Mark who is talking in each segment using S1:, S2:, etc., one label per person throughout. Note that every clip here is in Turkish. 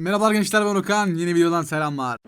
S1: Merhabalar gençler ben Okan. Yeni videodan selamlar.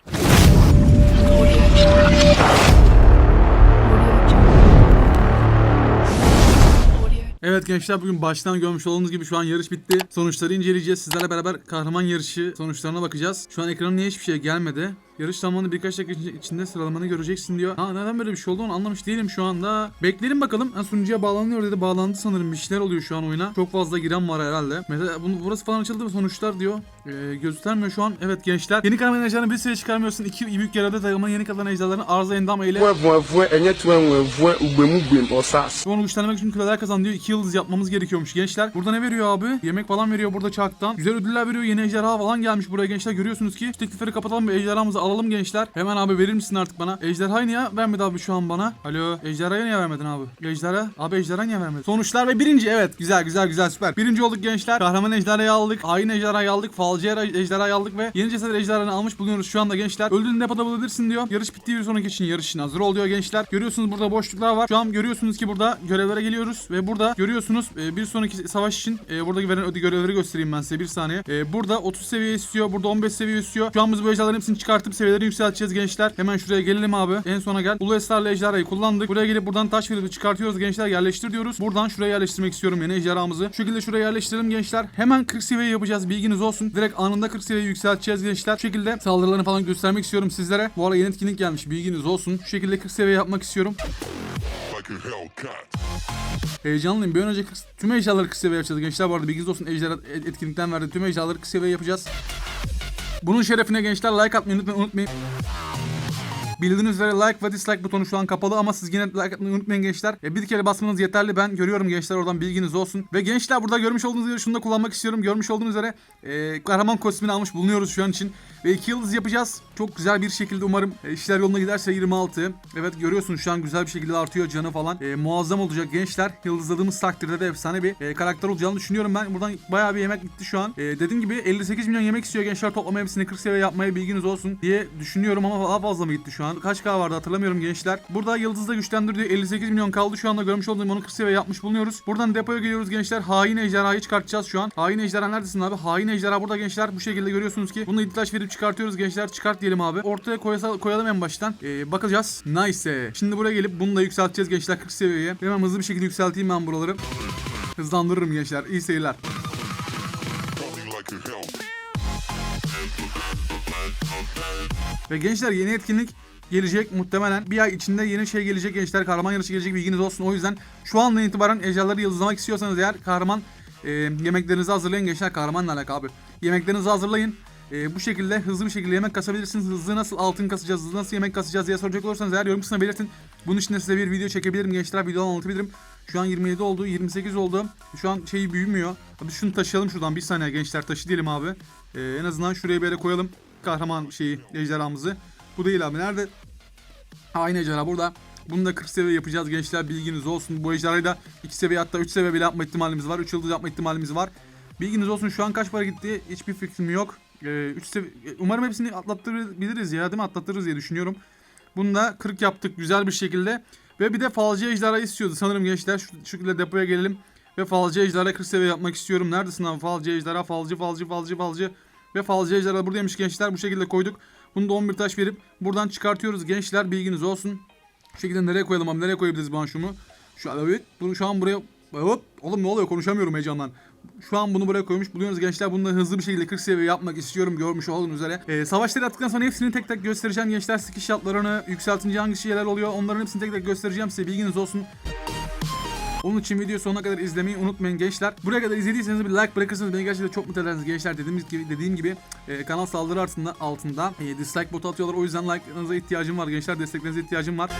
S1: Evet gençler bugün baştan görmüş olduğunuz gibi şu an yarış bitti. Sonuçları inceleyeceğiz. Sizlerle beraber kahraman yarışı sonuçlarına bakacağız. Şu an ekrana niye hiçbir şey gelmedi? Yarış zamanı birkaç dakika içi- içinde sıralamanı göreceksin diyor. Ha neden böyle bir şey oldu onu anlamış değilim şu anda. Bekleyelim bakalım. Ha, sunucuya bağlanıyor dedi. Bağlandı sanırım. Bir şeyler oluyor şu an oyuna. Çok fazla giren var herhalde. Mesela bunu, burası falan açıldı mı sonuçlar diyor. Ee, göstermiyor şu an. Evet gençler. Yeni kahraman ejderhanı bir süre çıkarmıyorsun. İki büyük yarada takımın yeni kalan ejderhalarını arıza endam eyle. Onu güçlendirmek için küreler kazan diyor. 2 yıldız yapmamız gerekiyormuş gençler. Burada ne veriyor abi? Yemek falan veriyor burada çarktan. Güzel ödüller veriyor. Yeni ejderha falan gelmiş buraya gençler. Görüyorsunuz ki teklifleri kapatalım ve ejderhamızı alalım gençler. Hemen abi verir misin artık bana? Ejderhayı niye vermedi abi şu an bana? Alo. Ejderhayı niye vermedin abi? Ejderha? Abi ejderha niye vermedin? Sonuçlar ve birinci. Evet. Güzel güzel güzel süper. Birinci olduk gençler. Kahraman ejderhayı aldık. Hain ejderhayı aldık. Falcı ejderhayı aldık ve yeni ceset ejderhayı almış bulunuyoruz şu anda gençler. Öldüğünü depoda bulabilirsin diyor. Yarış bittiği bir sonraki için yarış için hazır ol diyor gençler. Görüyorsunuz burada boşluklar var. Şu an görüyorsunuz ki burada görevlere geliyoruz ve burada görüyorsunuz e, bir sonraki savaş için e, buradaki veren ödü görevleri göstereyim ben size bir saniye. E, burada 30 seviye istiyor. Burada 15 seviye istiyor. Şu an biz bu ejderhaların hepsini çıkartıp seviyeleri yükselteceğiz gençler. Hemen şuraya gelelim abi. En sona gel. Ulu esrarlı ejderhayı kullandık. Buraya gelip buradan taş verip çıkartıyoruz gençler. Yerleştir diyoruz. Buradan şuraya yerleştirmek istiyorum yeni ejderhamızı. Şu şekilde şuraya yerleştirelim gençler. Hemen 40 seviye yapacağız. Bilginiz olsun. Direkt anında 40 seviye yükselteceğiz gençler. Şu şekilde saldırılarını falan göstermek istiyorum sizlere. Bu arada yeni etkinlik gelmiş. Bilginiz olsun. Şu şekilde 40 seviye yapmak istiyorum. Heyecanlıyım. Bir önce 40 tüm ejderhaları 40 seviye yapacağız gençler. Bu arada bilginiz olsun. Ejderha et- etkinlikten verdi. Tüm ejderhaları 40 seviye yapacağız. Bunun şerefine gençler like atmayı unutmayın. unutmayın. Bildiğiniz üzere like ve dislike butonu şu an kapalı ama siz yine like atmayı unutmayın gençler. E, bir kere basmanız yeterli. Ben görüyorum gençler oradan bilginiz olsun. Ve gençler burada görmüş olduğunuz üzere şunu da kullanmak istiyorum. Görmüş olduğunuz üzere e, kahraman kostümünü almış bulunuyoruz şu an için. Ve 2 yıldız yapacağız. Çok güzel bir şekilde umarım e, işler yoluna giderse 26. Evet görüyorsunuz şu an güzel bir şekilde artıyor canı falan. E, muazzam olacak gençler. Yıldızladığımız takdirde de efsane bir e, karakter olacağını düşünüyorum ben. Buradan bayağı bir yemek gitti şu an. E, dediğim gibi 58 milyon yemek istiyor gençler. Toplama hepsini 40 seviye yapmaya bilginiz olsun diye düşünüyorum ama daha fazla mı gitti şu an? Kaç K vardı hatırlamıyorum gençler. Burada yıldızda güçlendir diyor. 58 milyon kaldı şu anda görmüş olduğum onu 40 seviye yapmış bulunuyoruz. Buradan depoya geliyoruz gençler. Hain ejderhayı çıkartacağız şu an. Hain ejderha neredesin abi? Hain ejderha burada gençler. Bu şekilde görüyorsunuz ki. Bunu iddiaç verip çıkartıyoruz gençler. Çıkart diyelim abi. Ortaya koyasa, koyalım en baştan. Ee, bakacağız. Nice. Şimdi buraya gelip bunu da yükselteceğiz gençler 40 seviyeye. Hemen hızlı bir şekilde yükselteyim ben buraları. Hızlandırırım gençler. İyi seyirler. Ve gençler yeni etkinlik gelecek muhtemelen. Bir ay içinde yeni şey gelecek gençler. Kahraman yarışı gelecek bilginiz olsun. O yüzden şu andan itibaren ejderhaları yıldızlamak istiyorsanız eğer kahraman e, yemeklerinizi hazırlayın gençler. Kahramanla alakalı abi. Yemeklerinizi hazırlayın. E, bu şekilde hızlı bir şekilde yemek kasabilirsiniz. Hızlı nasıl altın kasacağız, hızlı nasıl yemek kasacağız diye soracak olursanız eğer yorum kısmına belirtin. Bunun için de size bir video çekebilirim gençler. Videodan anlatabilirim. Şu an 27 oldu, 28 oldu. Şu an şeyi büyümüyor. Hadi şunu taşıyalım şuradan bir saniye gençler taşı diyelim abi. E, en azından şuraya yere koyalım. Kahraman şeyi, ejderhamızı. Bu değil abi. Nerede? Aynı ejderha burada. Bunu da 40 seviye yapacağız gençler bilginiz olsun. Bu ejderhayı da 2 seviye hatta 3 seviye bile yapma ihtimalimiz var. 3 yıldız yapma ihtimalimiz var. Bilginiz olsun şu an kaç para gitti hiçbir fikrim yok. 3 seviye umarım hepsini atlatabiliriz ya değil mi? Atlatırız diye düşünüyorum. Bunu da 40 yaptık güzel bir şekilde. Ve bir de falcı ejderha istiyordu sanırım gençler. Şu şekilde depoya gelelim. Ve falcı ejderha 40 seviye yapmak istiyorum. Neredesin abi falcı ejderha falcı falcı falcı falcı. Ve falcı ejderha buradaymış gençler bu şekilde koyduk. Bunu da 11 taş verip buradan çıkartıyoruz gençler bilginiz olsun. Şu şekilde nereye koyalım abi nereye koyabiliriz bu an şunu? Şu evet bunu şu an buraya hop oğlum ne oluyor konuşamıyorum heyecandan. Şu an bunu buraya koymuş buluyoruz gençler. Bunu da hızlı bir şekilde 40 seviye yapmak istiyorum görmüş olduğunuz üzere. Ee, savaşları attıktan sonra hepsini tek tek göstereceğim gençler. Skill shotlarını yükseltince hangi şeyler oluyor onların hepsini tek tek göstereceğim size bilginiz olsun. Onun için video sonuna kadar izlemeyi unutmayın gençler. Buraya kadar izlediyseniz bir like bırakırsanız beni gerçekten çok mutlu edersiniz gençler. Dediğimiz gibi dediğim gibi e, kanal saldırı altında altında e, dislike botu atıyorlar. O yüzden like'larınıza ihtiyacım var gençler. Desteklerinize ihtiyacım var.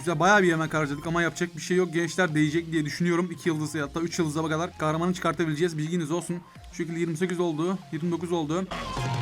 S1: Güzel bayağı bir yemek harcadık ama yapacak bir şey yok. Gençler değecek diye düşünüyorum. 2 yıldız hatta 3 yıldıza kadar kahramanı çıkartabileceğiz. Bilginiz olsun. Şu şekilde 28 oldu. 29 oldu.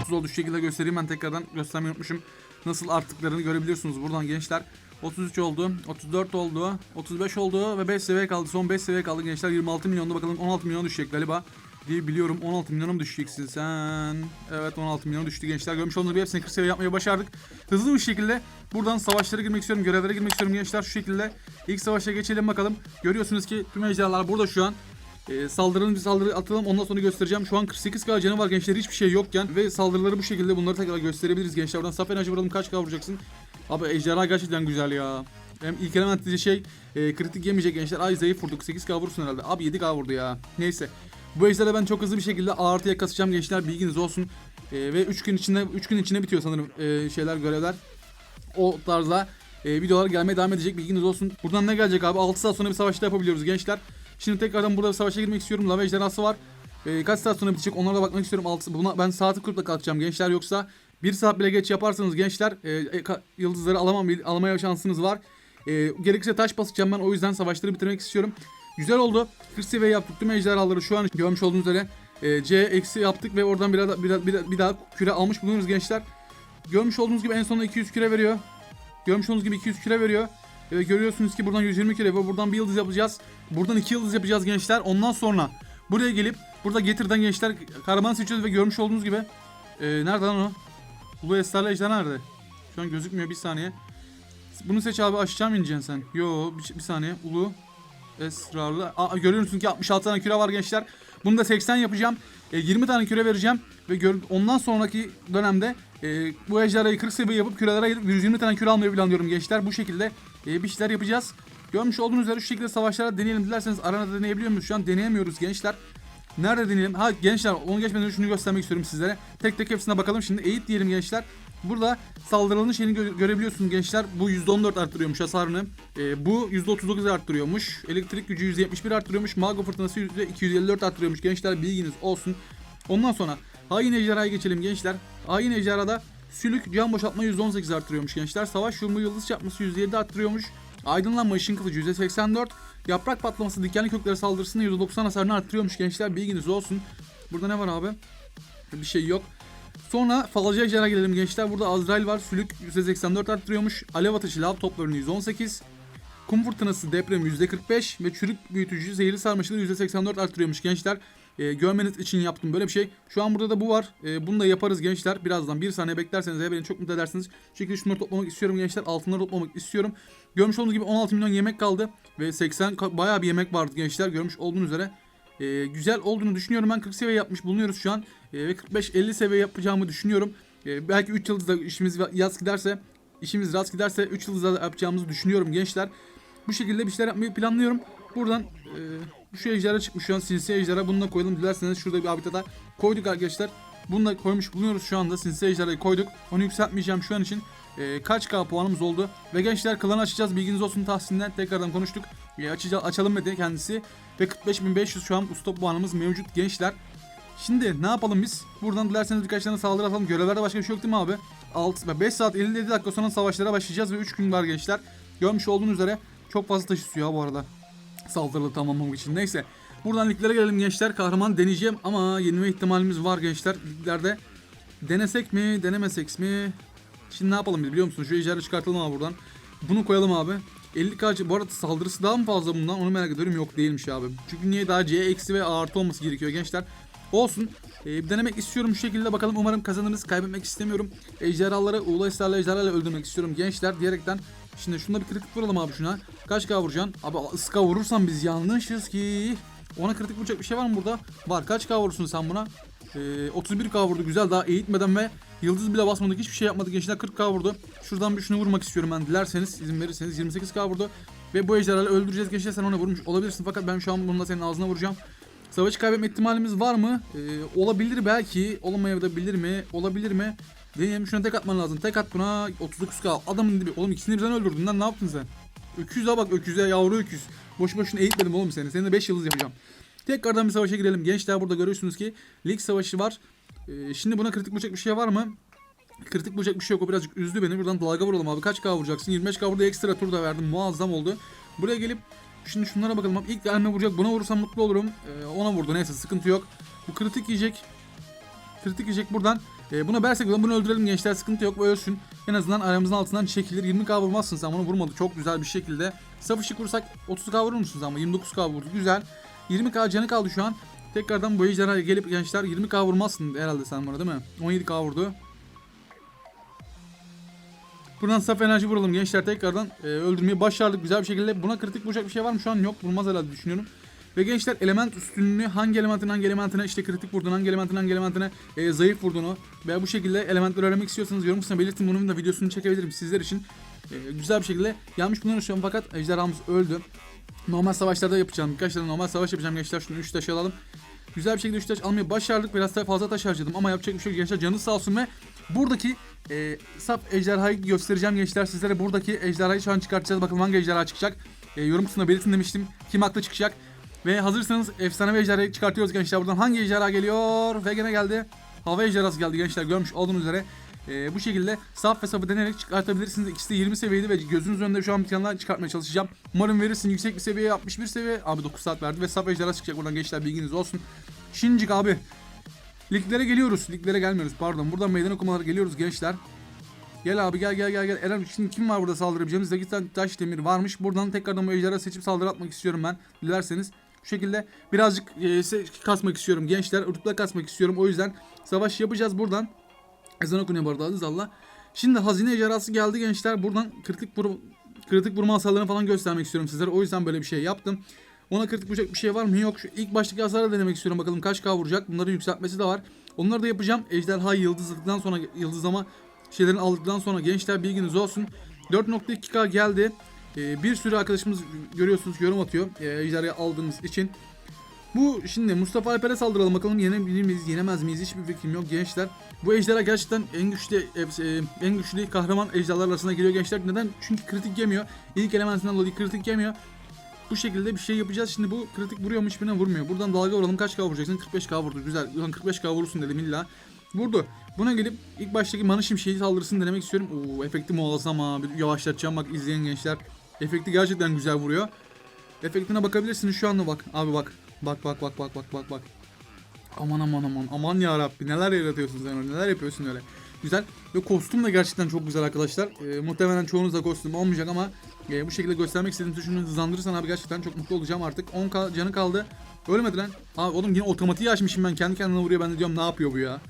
S1: 30 oldu. Şu şekilde göstereyim ben tekrardan göstermeyi unutmuşum. Nasıl arttıklarını görebiliyorsunuz buradan gençler. 33 oldu, 34 oldu, 35 oldu ve 5 seviye kaldı. Son 5 seviye kaldı gençler. 26 milyonda bakalım 16 milyon düşecek galiba diye biliyorum. 16 milyona mı düşeceksin sen? Evet 16 milyona düştü gençler. Görmüş olduğunuz gibi hepsini 40 seviye yapmayı başardık. Hızlı bir şekilde buradan savaşlara girmek istiyorum. Görevlere girmek istiyorum gençler. Şu şekilde ilk savaşa geçelim bakalım. Görüyorsunuz ki tüm ejderhalar burada şu an. E, saldıralım bir saldırı atalım ondan sonra göstereceğim. Şu an 48k canı var gençler hiçbir şey yokken ve saldırıları bu şekilde bunları tekrar gösterebiliriz gençler. Buradan saf enerji vuralım kaç k vuracaksın? Abi ejderha gerçekten güzel ya. Hem ilk element şey e, kritik yemeyecek gençler. Ay zayıf vurduk 8k vursun herhalde. Abi 7k vurdu ya. Neyse. Bu ejderi ben çok hızlı bir şekilde artıya kasacağım gençler bilginiz olsun. E, ve 3 gün içinde 3 gün içinde bitiyor sanırım e, şeyler görevler. O tarzda e, videolar gelmeye devam edecek bilginiz olsun. Buradan ne gelecek abi? 6 saat sonra bir savaşta yapabiliyoruz gençler. Şimdi tekrardan burada bir savaşa girmek istiyorum. Lava ejderhası var. E, kaç saat sonra bitecek onlara da bakmak istiyorum. 6, buna ben saati kurup da kalkacağım gençler yoksa bir saat bile geç yaparsanız gençler e, e, yıldızları alamam alamaya şansınız var. E, gerekirse taş basacağım ben o yüzden savaşları bitirmek istiyorum. Güzel oldu. 40 seviye yaptık tüm ejderhaları şu an görmüş olduğunuz üzere e, C eksi yaptık ve oradan bir, daha- bir, bir, bir daha küre almış bulunuyoruz gençler. Görmüş olduğunuz gibi en sonunda 200 küre veriyor. Görmüş olduğunuz gibi 200 küre veriyor. Ve görüyorsunuz ki buradan 120 küre ve buradan bir yıldız yapacağız. Buradan iki yıldız yapacağız gençler. Ondan sonra buraya gelip burada getirden gençler kahraman seçiyoruz ve görmüş olduğunuz gibi e, nerede o? Ulu Esrarlı Ejder nerede? Şu an gözükmüyor bir saniye. Bunu seç abi aşağı mı ineceksin sen? Yo bir, bir saniye. Ulu Esrarlı. Aa, görüyorsunuz ki 66 tane küre var gençler. Bunu da 80 yapacağım. E, 20 tane küre vereceğim. Ve gör, ondan sonraki dönemde e, bu ejderhayı 40 seviye yapıp kürelere ayırıp 120 tane küre almayı planlıyorum gençler. Bu şekilde e, bir şeyler yapacağız. Görmüş olduğunuz üzere şu şekilde savaşlara deneyelim. Dilerseniz aranada deneyebiliyor muyuz? Şu an deneyemiyoruz gençler. Nerede deneyelim? Ha gençler onu geçmeden şunu göstermek istiyorum sizlere. Tek tek hepsine bakalım. Şimdi eğit diyelim gençler. Burada saldırılanın şeyini gö- görebiliyorsunuz gençler. Bu %14 arttırıyormuş hasarını. Ee, bu %39 arttırıyormuş. Elektrik gücü %71 arttırıyormuş. Mago fırtınası %254 arttırıyormuş. Gençler bilginiz olsun. Ondan sonra hain ejderhaya geçelim gençler. Hain ejderhada sülük can boşaltma %18 arttırıyormuş gençler. Savaş yumruğu yıldız çarpması %7 arttırıyormuş. Aydınlanma ışın kılıcı %84. Yaprak patlaması dikenli köklere saldırısını %90 hasarını arttırıyormuş gençler. Bilginiz olsun. Burada ne var abi? Bir şey yok. Sonra falcı ejderha gelelim gençler. Burada Azrail var. Sülük %84 arttırıyormuş. Alev atışı lav toplarını %18. Kum fırtınası depremi %45 ve çürük büyütücü zehirli sarmaşıkları %84 arttırıyormuş gençler. Ee, görmeniz için yaptım böyle bir şey. Şu an burada da bu var. Ee, bunu da yaparız gençler. Birazdan bir saniye beklerseniz beni çok mutlu edersiniz. Şekilde şunları toplamak istiyorum gençler. Altınları toplamak istiyorum. Görmüş olduğunuz gibi 16 milyon yemek kaldı. Ve 80 ka- bayağı bir yemek vardı gençler. Görmüş olduğunuz üzere. Ee, güzel olduğunu düşünüyorum. Ben 40 seviye yapmış bulunuyoruz şu an. Ee, ve 45-50 seviye yapacağımı düşünüyorum. Ee, belki 3 yıldızda işimiz yaz giderse, işimiz rast giderse 3 yıldızda da yapacağımızı düşünüyorum gençler. Bu şekilde bir şeyler yapmayı planlıyorum. Buradan e, şu ejderha çıkmış şu an sinsi ejderha. Bunu da koyalım dilerseniz şurada bir habitata koyduk arkadaşlar. Bunu da koymuş bulunuyoruz şu anda. Sinsi ejderhayı koyduk. Onu yükseltmeyeceğim şu an için. E, kaç K puanımız oldu. Ve gençler klan açacağız. Bilginiz olsun Tahsin'den tekrardan konuştuk. E, açacağız, açalım dedi kendisi. Ve 45.500 şu an usta puanımız mevcut gençler. Şimdi ne yapalım biz? Buradan dilerseniz birkaç tane saldırı atalım. Görevlerde başka bir şey yok değil mi abi? 6, 5 saat 57 dakika sonra savaşlara başlayacağız ve 3 gün var gençler. Görmüş olduğunuz üzere çok fazla taş istiyor bu arada. Saldırılı tamamlamak için. Neyse. Buradan liglere gelelim gençler. Kahraman deneyeceğim ama yenilme ihtimalimiz var gençler. Liglerde denesek mi, denemesek mi? Şimdi ne yapalım biz biliyor musun? Şu ejderha çıkartalım abi buradan. Bunu koyalım abi. 50k bu arada saldırısı daha mı fazla bundan onu merak ediyorum. Yok değilmiş abi. Çünkü niye daha C eksi ve artı olması gerekiyor gençler. Olsun. Bir denemek istiyorum şu şekilde bakalım umarım kazanırız. Kaybetmek istemiyorum. Ejderhaları Uğla Esrar'la ejderhalarla öldürmek istiyorum gençler diyerekten. Şimdi şunda bir kritik vuralım abi şuna. Kaç K vuracaksın? Abi ıska vurursan biz yanlışız ki. Ona kritik vuracak bir şey var mı burada? Var. Kaç K vurursun sen buna? Ee, 31k vurdu güzel daha eğitmeden ve yıldız bile basmadık hiçbir şey yapmadık gençler 40k vurdu. Şuradan bir şunu vurmak istiyorum ben dilerseniz izin verirseniz 28k vurdu. Ve bu ejderhaları öldüreceğiz gençler sen ona vurmuş olabilirsin fakat ben şu an bunu da senin ağzına vuracağım. Savaşı kaybetme ihtimalimiz var mı? Ee, olabilir belki. Olamayabilir mi? Olabilir mi? Deneyelim şuna tek atman lazım. Tek at buna 39k. Adamın dibi. Oğlum ikisini birden öldürdün lan ne yaptın sen? Öküze bak öküze yavru öküz. Boş boşuna eğitmedim oğlum seni. Seninle 5 yıldız yapacağım. Tekrardan bir savaşa girelim. Gençler burada görüyorsunuz ki lig savaşı var. Ee, şimdi buna kritik vuracak bir şey var mı? Kritik vuracak bir şey yok. O birazcık üzdü beni. Buradan dalga vuralım abi. Kaç K vuracaksın? 25K burada ekstra tur da verdim. Muazzam oldu. Buraya gelip şimdi şunlara bakalım. Abi ilk elime vuracak. Buna vurursam mutlu olurum. Ee, ona vurdu. Neyse sıkıntı yok. Bu kritik yiyecek. Kritik yiyecek buradan. Ee, buna bersek bunu öldürelim gençler. Sıkıntı yok. Bu ölsün. En azından aramızın altından çekilir. 20K vurmazsın sen. Bunu vurmadı. Çok güzel bir şekilde. Saf ışık vursak 30K vurur musunuz ama? 29K vurdu. Güzel. 20k canı kaldı şu an. Tekrardan bu ejderhaya gelip gençler 20k vurmazsın herhalde sen bana değil mi? 17k vurdu. Buradan saf enerji vuralım gençler tekrardan e, öldürmeyi başardık güzel bir şekilde. Buna kritik vuracak bir şey var mı şu an? Yok vurmaz herhalde düşünüyorum. Ve gençler element üstünlüğü hangi elementin hangi elementine işte kritik vurduğunu, hangi elementin hangi elementine e, zayıf vurduğunu veya bu şekilde elementleri öğrenmek istiyorsanız yorum kısmına belirtin. Bunun da videosunu çekebilirim sizler için. E, güzel bir şekilde yanlış bunları şu an fakat ejderhamız öldü. Normal savaşlarda yapacağım. Birkaç tane normal savaş yapacağım gençler. Şunu 3 taş alalım. Güzel bir şekilde 3 taş almayı başardık. Biraz daha fazla taş harcadım ama yapacak bir şey yok gençler. Canı sağ olsun ve buradaki e, saf ejderhayı göstereceğim gençler sizlere. Buradaki ejderhayı şu an çıkartacağız. Bakalım hangi ejderha çıkacak. E, yorum kısmına belirtin demiştim. Kim haklı çıkacak. Ve hazırsanız efsane ejderhayı çıkartıyoruz gençler. Buradan hangi ejderha geliyor? Ve gene geldi. Hava ejderhası geldi gençler. Görmüş olduğunuz üzere. E, bu şekilde saf ve safı denerek çıkartabilirsiniz. İkisi de 20 seviyede ve gözünüz önünde şu an bir çıkartmaya çalışacağım. Umarım verirsin. Yüksek bir seviye 61 seviye. Abi 9 saat verdi ve saf ejderha çıkacak buradan gençler bilginiz olsun. Şincik abi. Liglere geliyoruz. Liglere gelmiyoruz pardon. Buradan meydan okumalara geliyoruz gençler. Gel abi gel gel gel gel. Eren şimdi kim var burada saldırabileceğimiz? Zeki Taş Demir varmış. Buradan tekrardan bu ejderha seçip saldırı atmak istiyorum ben. Dilerseniz. Şu şekilde birazcık e, kasmak istiyorum gençler. Rütbe kasmak istiyorum. O yüzden savaş yapacağız buradan. Ezan okunuyor bu arada Aziz Allah. Şimdi hazine ejderhası geldi gençler. Buradan kritik vur kritik vurma hasarlarını falan göstermek istiyorum sizlere. O yüzden böyle bir şey yaptım. Ona kritik vuracak bir şey var mı? Yok. Şu ilk baştaki hasarı denemek istiyorum. Bakalım kaç K vuracak. Bunların yükseltmesi de var. Onları da yapacağım. Ejderha yıldızladıktan sonra yıldızlama şeylerini aldıktan sonra gençler bilginiz olsun. 4.2K geldi. Ee, bir sürü arkadaşımız görüyorsunuz yorum atıyor. Ee, ejderhayı aldığımız için. Bu şimdi Mustafa Alper'e saldıralım bakalım yenebilir miyiz yenemez miyiz hiçbir fikrim yok gençler. Bu ejderha gerçekten en güçlü e, en güçlü kahraman ejderhalar arasına giriyor gençler. Neden? Çünkü kritik yemiyor. İlk elementinden dolayı kritik yemiyor. Bu şekilde bir şey yapacağız. Şimdi bu kritik vuruyor mu hiçbirine vurmuyor. Buradan dalga vuralım. Kaç K vuracaksın? 45K vurdu. Güzel. Ulan 45K vurursun dedim illa. Vurdu. Buna gelip ilk baştaki mana şimşeği saldırısını denemek istiyorum. Oo efekti muazzam ha. Bir yavaşlatacağım bak izleyen gençler. Efekti gerçekten güzel vuruyor. Efektine bakabilirsiniz şu anda bak. Abi bak. Bak bak bak bak bak bak bak. Aman aman aman aman ya Rabbi neler yaratıyorsun sen öyle neler yapıyorsun öyle. Güzel ve kostüm de gerçekten çok güzel arkadaşlar. Ee, muhtemelen çoğunuzda kostüm olmayacak ama e, bu şekilde göstermek istediğim şunu hızlandırırsan abi gerçekten çok mutlu olacağım artık. 10k canı kaldı. Ölmedi lan. Abi oğlum yine otomatiği açmışım ben kendi kendine vuruyor ben de diyorum ne yapıyor bu ya.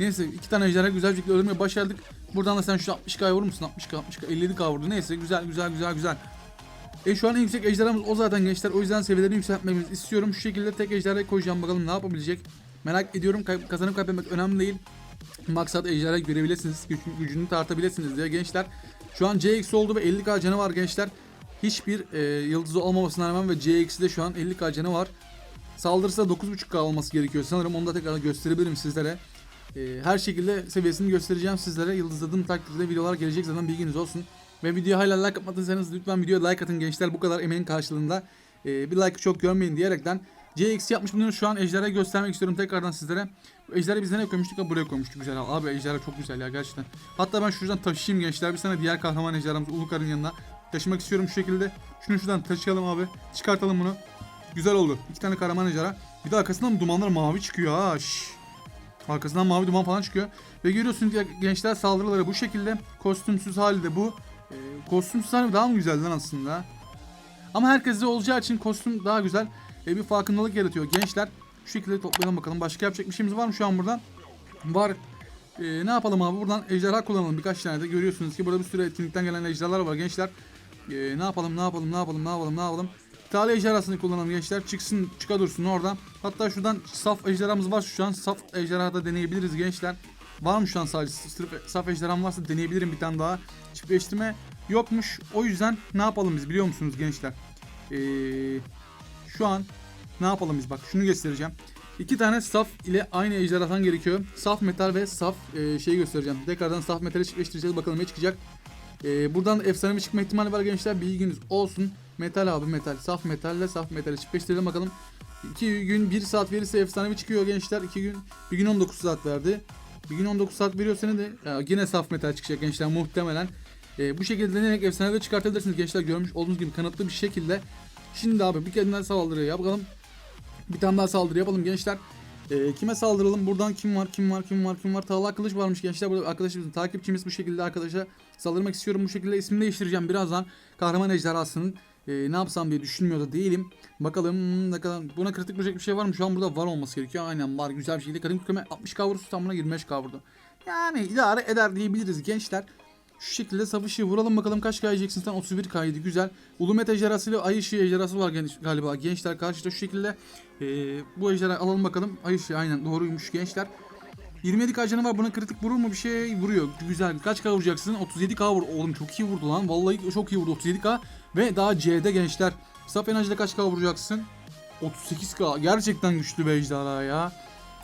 S1: Neyse iki tane ejderha güzel bir şekilde öldürmeyi başardık. Buradan da sen şu 60k vurur musun? 60k 60k 57k vurdu. Neyse güzel güzel güzel güzel. E şu an en yüksek ejderhamız o zaten gençler. O yüzden seviyelerini yükseltmemizi istiyorum. Şu şekilde tek ejderhayı koyacağım bakalım ne yapabilecek. Merak ediyorum. Kay- kazanıp kaybetmek önemli değil. Maksat ejderha görebilirsiniz. Güç, gücünü tartabilirsiniz diye gençler. Şu an CX oldu ve 50k canı var gençler. Hiçbir e, yıldızı olmamasına rağmen ve CX'de şu an 50k canı var. Saldırısı da 9.5k olması gerekiyor. Sanırım onu da tekrar gösterebilirim sizlere. E, her şekilde seviyesini göstereceğim sizlere. Yıldızladığım takdirde videolar gelecek zaten bilginiz olsun. Ve videoya hala like atmadıysanız lütfen videoya like atın gençler. Bu kadar emeğin karşılığında e, bir like çok görmeyin diyerekten CX yapmış bunu şu an ejderha göstermek istiyorum tekrardan sizlere. Ejderha biz nereye koymuştuk? Ha, buraya koymuştuk güzel. Abi ejderha çok güzel ya gerçekten. Hatta ben şuradan taşıyayım gençler. Bir tane diğer kahraman ejderhamız Ulukar'ın yanına. Taşımak istiyorum şu şekilde. Şunu şuradan taşıyalım abi. Çıkartalım bunu. Güzel oldu. İki tane kahraman ejderha. Bir de arkasından dumanlar mavi çıkıyor ha. Şşş. Arkasından mavi duman falan çıkıyor. Ve görüyorsunuz gençler saldırıları bu şekilde. Kostümsüz hali de bu. Ee, kostümsüz hali daha mı güzel lan aslında? Ama herkeste olacağı için kostüm daha güzel. Ee, bir farkındalık yaratıyor gençler. Şu şekilde toplayalım bakalım. Başka yapacak bir şeyimiz var mı şu an burada? Var. Ee, ne yapalım abi? Buradan ejderha kullanalım. Birkaç tane de görüyorsunuz ki burada bir sürü etkinlikten gelen ejderhalar var gençler. Ee, ne yapalım ne yapalım ne yapalım ne yapalım ne yapalım. İtalya ejderhasını kullanalım gençler. Çıksın çıka dursun oradan. Hatta şuradan saf ejderhamız var şu an. Saf ejderha da deneyebiliriz gençler. Var mı şu an sadece sırf saf ejderham varsa deneyebilirim bir tane daha. Çiftleştirme yokmuş. O yüzden ne yapalım biz biliyor musunuz gençler? Ee, şu an ne yapalım biz bak şunu göstereceğim. İki tane saf ile aynı ejderhadan gerekiyor. Saf metal ve saf e, şeyi göstereceğim. Tekrardan saf metali çiftleştireceğiz bakalım ne çıkacak. E, buradan efsanevi çıkma ihtimali var gençler bilginiz olsun. Metal abi metal. Saf metalle saf metali çiftleştirelim bakalım. 2 gün 1 saat verirse efsanevi çıkıyor gençler. 2 gün bir gün 19 saat verdi. Bir gün 19 saat veriyor seni de yine saf metal çıkacak gençler muhtemelen. E, bu şekilde denerek efsanevi çıkartabilirsiniz gençler görmüş olduğunuz gibi kanıtlı bir şekilde. Şimdi abi bir kere daha saldırı yapalım. Bir tane daha saldırı yapalım gençler. Ee, kime saldıralım? Buradan kim var? Kim var? Kim var? Kim var? Talha Kılıç varmış gençler. Burada arkadaşımızın takipçimiz bu şekilde arkadaşa saldırmak istiyorum. Bu şekilde ismini değiştireceğim birazdan. Kahraman ejderhasının e, ne yapsam diye düşünmüyor da değilim. Bakalım ne kadar buna kritik vuracak bir şey var mı? Şu an burada var olması gerekiyor. Aynen var. Güzel bir şekilde. Kadın kükreme 60k vurursa tam buna 25k vurdu. Yani idare eder diyebiliriz gençler. Şu şekilde savaşı vuralım bakalım kaç K yiyeceksin sen 31 K yedi güzel. Ulumet ejderhası ile ay ışığı ejderhası var galiba gençler karşıda şu şekilde. Ee, bu ejderha alalım bakalım. Ay ışığı aynen doğruymuş gençler. 27 K var buna kritik vurur mu? Bir şey vuruyor. Güzel. Kaç K vuracaksın? 37 K vur. Oğlum çok iyi vurdu lan. Vallahi çok iyi vurdu. 37 K ve daha C'de gençler. Saf enerjide kaç K vuracaksın? 38 K. Gerçekten güçlü bir ejderha ya.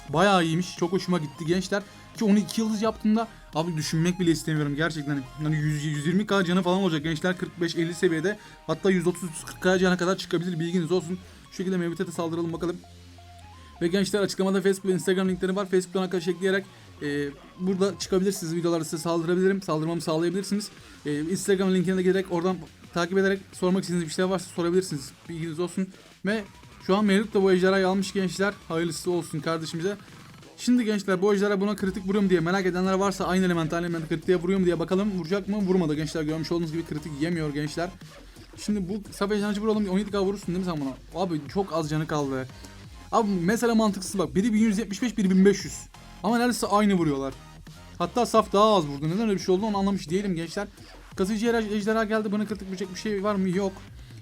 S1: Bayağı iyiymiş. Çok hoşuma gitti gençler. Ki onu 2 yıldız yaptığımda abi düşünmek bile istemiyorum gerçekten. Hani 100 120 K canı falan olacak gençler. 45 50 seviyede. Hatta 130 40 K cana kadar çıkabilir. Bilginiz olsun. Şu şekilde Mevlüt'e saldıralım bakalım ve gençler açıklamada Facebook ve Instagram linkleri var. Facebook'tan arkadaş ekleyerek e, burada çıkabilirsiniz. Videoları size saldırabilirim. Saldırmamı sağlayabilirsiniz. E, Instagram linkine de giderek oradan takip ederek sormak istediğiniz bir şey varsa sorabilirsiniz. Bilginiz olsun. Ve şu an Mevlüt de bu ejderhayı almış gençler. Hayırlısı olsun kardeşimize. Şimdi gençler bu ejderha buna kritik vuruyor mu diye merak edenler varsa aynı element aynı element kritiğe vuruyor mu diye bakalım. Vuracak mı? Vurmadı gençler. Görmüş olduğunuz gibi kritik yemiyor gençler. Şimdi bu saf ejderhacı vuralım. 17k vurursun değil mi sen buna? Abi çok az canı kaldı. Abi mesela mantıksız bak. Biri 1175, biri 1500. Ama neredeyse aynı vuruyorlar. Hatta saf daha az vurdu. Neden öyle bir şey oldu onu anlamış değilim gençler. Kasıcı ejder- ejderha geldi. Bana kritik vuracak bir şey var mı? Yok.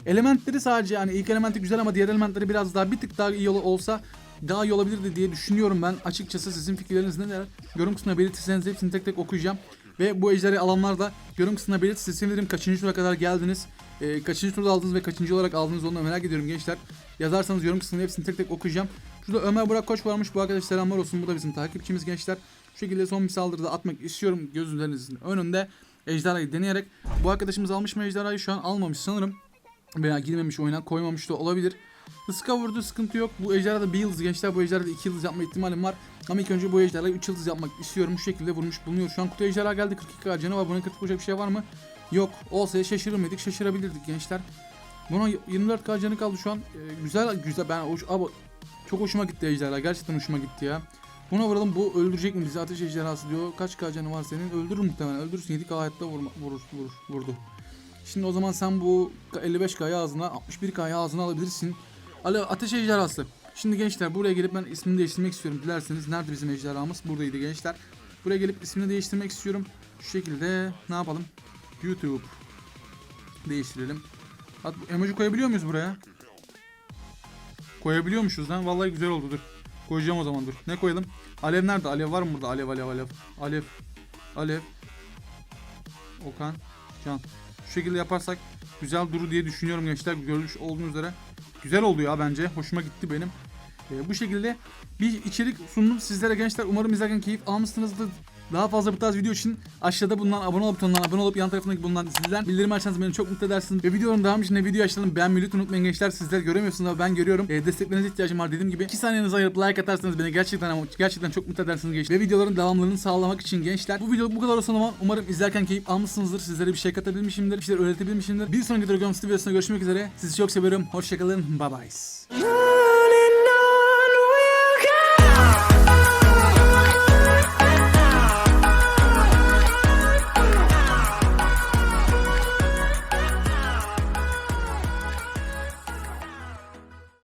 S1: Elementleri sadece yani ilk elementi güzel ama diğer elementleri biraz daha bir tık daha iyi ol- olsa daha iyi olabilirdi diye düşünüyorum ben. Açıkçası sizin fikirleriniz neler? Yorum kısmına belirtirseniz hepsini tek tek okuyacağım. Ve bu ejderi alanlar da yorum kısmına belirtirseniz sevinirim. Kaçıncı tura kadar geldiniz? Ee, kaçıncı turda aldınız ve kaçıncı olarak aldınız onu merak ediyorum gençler. Yazarsanız yorum kısmına hepsini tek tek okuyacağım. Şurada Ömer Burak Koç varmış. Bu arkadaş selamlar olsun. Bu da bizim takipçimiz gençler. Şu şekilde son bir saldırıda atmak istiyorum gözlerinizin önünde. Ejderhayı deneyerek. Bu arkadaşımız almış mı ejderhayı? Şu an almamış sanırım. Veya girmemiş oyuna koymamış da olabilir. Iska vurdu sıkıntı yok. Bu ejderhada bir yıldız gençler. Bu ejderhada iki yıldız yapma ihtimalim var. Ama ilk önce bu ejderhayı 3 yıldız yapmak istiyorum. Bu şekilde vurmuş bulunuyor. Şu an kutu ejderha geldi. 42 canı var. Buna 40 vuracak bir şey var mı? Yok. Olsa şaşırır mıydık? Şaşırabilirdik gençler. Buna 24k canı kaldı şu an. Ee, güzel güzel. Ben hoş, abi, çok hoşuma gitti ejderha. Gerçekten hoşuma gitti ya. Buna vuralım. Bu öldürecek mi bizi? Ateş ejderhası diyor. Kaç k canı var senin? Öldürür muhtemelen. Öldürürsün. 7k hayatta vurma, vurur, vurur, vurdu. Şimdi o zaman sen bu 55k'yı ağzına 61k'yı ağzına alabilirsin. Ale ateş ejderhası. Şimdi gençler buraya gelip ben ismini değiştirmek istiyorum. Dilerseniz nerede bizim ejderhamız? Buradaydı gençler. Buraya gelip ismini değiştirmek istiyorum. Şu şekilde ne yapalım? YouTube. Değiştirelim. Hat emoji koyabiliyor muyuz buraya? Koyabiliyormuşuz lan. Vallahi güzel oldu dur. Koyacağım o zaman dur. Ne koyalım? Alev nerede? Alev var mı burada? Alev alev alev. Alev. Alev. Okan. Can. Şu şekilde yaparsak güzel durur diye düşünüyorum gençler. Görmüş olduğunuz üzere. Güzel oldu ya bence. Hoşuma gitti benim. Ee, bu şekilde bir içerik sundum sizlere gençler. Umarım izlerken keyif almışsınızdır. Daha fazla bu tarz video için aşağıda bulunan abone ol butonundan abone olup yan tarafındaki bulunan zilden bildirim açarsanız beni çok mutlu edersiniz. Ve videonun devamı için de video açalım. Beğenmeyi lütfen unutmayın gençler. Sizler göremiyorsunuz ama ben görüyorum. Ee, desteklerinize ihtiyacım var dediğim gibi. 2 saniyenizi ayırıp like atarsanız beni gerçekten ama gerçekten çok mutlu edersiniz gençler. Ve videoların devamlılığını sağlamak için gençler. Bu video bu kadar olsun ama umarım izlerken keyif almışsınızdır. Sizlere bir şey katabilmişimdir. Bir şeyler öğretebilmişimdir. Bir sonraki Dragon City videosunda görüşmek üzere. Sizi çok seviyorum. Hoşçakalın. Bye bye.